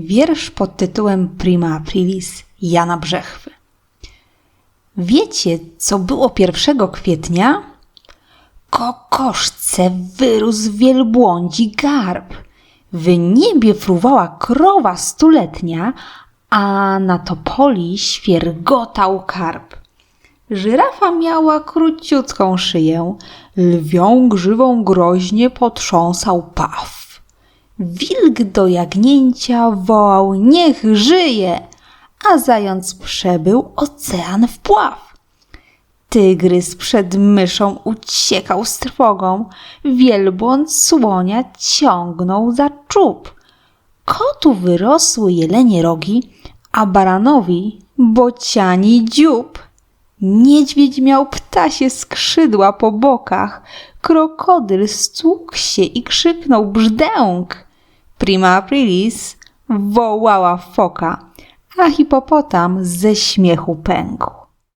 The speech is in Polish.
Wiersz pod tytułem Prima Aprilis Jana Brzechwy. Wiecie, co było 1 kwietnia? Kokoszce wyrósł wielbłądzi garb. W niebie fruwała krowa stuletnia, a na topoli świergotał karp. Żyrafa miała króciutką szyję, lwią grzywą groźnie potrząsał paw. Wilk do jagnięcia wołał niech żyje, a zając przebył ocean w pław. Tygrys przed myszą uciekał z trwogą, wielbłąd słonia ciągnął za czub. Kotu wyrosły jelenie rogi, a baranowi bociani dziób. Niedźwiedź miał ptasie skrzydła po bokach, krokodyl stłukł się i krzyknął brzdęk. Prima aprilis wołała foka, a hipopotam ze śmiechu pękł.